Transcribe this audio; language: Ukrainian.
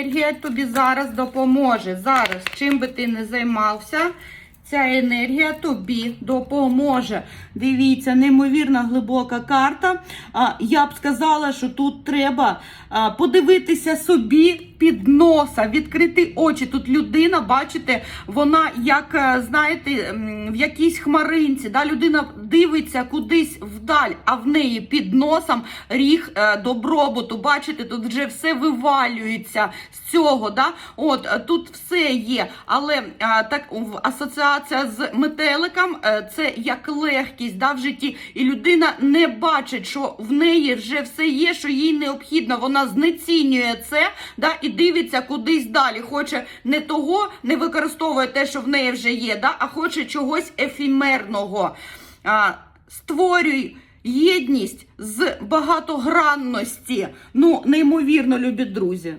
Енергія тобі зараз допоможе. Зараз, чим би ти не займався, ця енергія тобі допоможе. Дивіться, неймовірно глибока карта. Я б сказала, що тут треба подивитися собі під носа, відкрити очі. Тут людина, бачите, вона як, е, знаєте, в якійсь хмаринці. Да? Людина дивиться кудись вдаль, а в неї під носом ріг е, добробуту. Бачите, тут вже все вивалюється з цього. Да? От е, тут все є. Але так в- асоціація з метеликом е, це як легкість да, в житті. І людина не бачить, що в неї вже все є, що їй необхідно. Вона знецінює це да, і дивиться кудись далі. Хоче не того, не використовує те, що в неї вже є, да, а хоче чогось ефімерного. А, створюй. Єдність з багатогранності. Ну, неймовірно, любі друзі.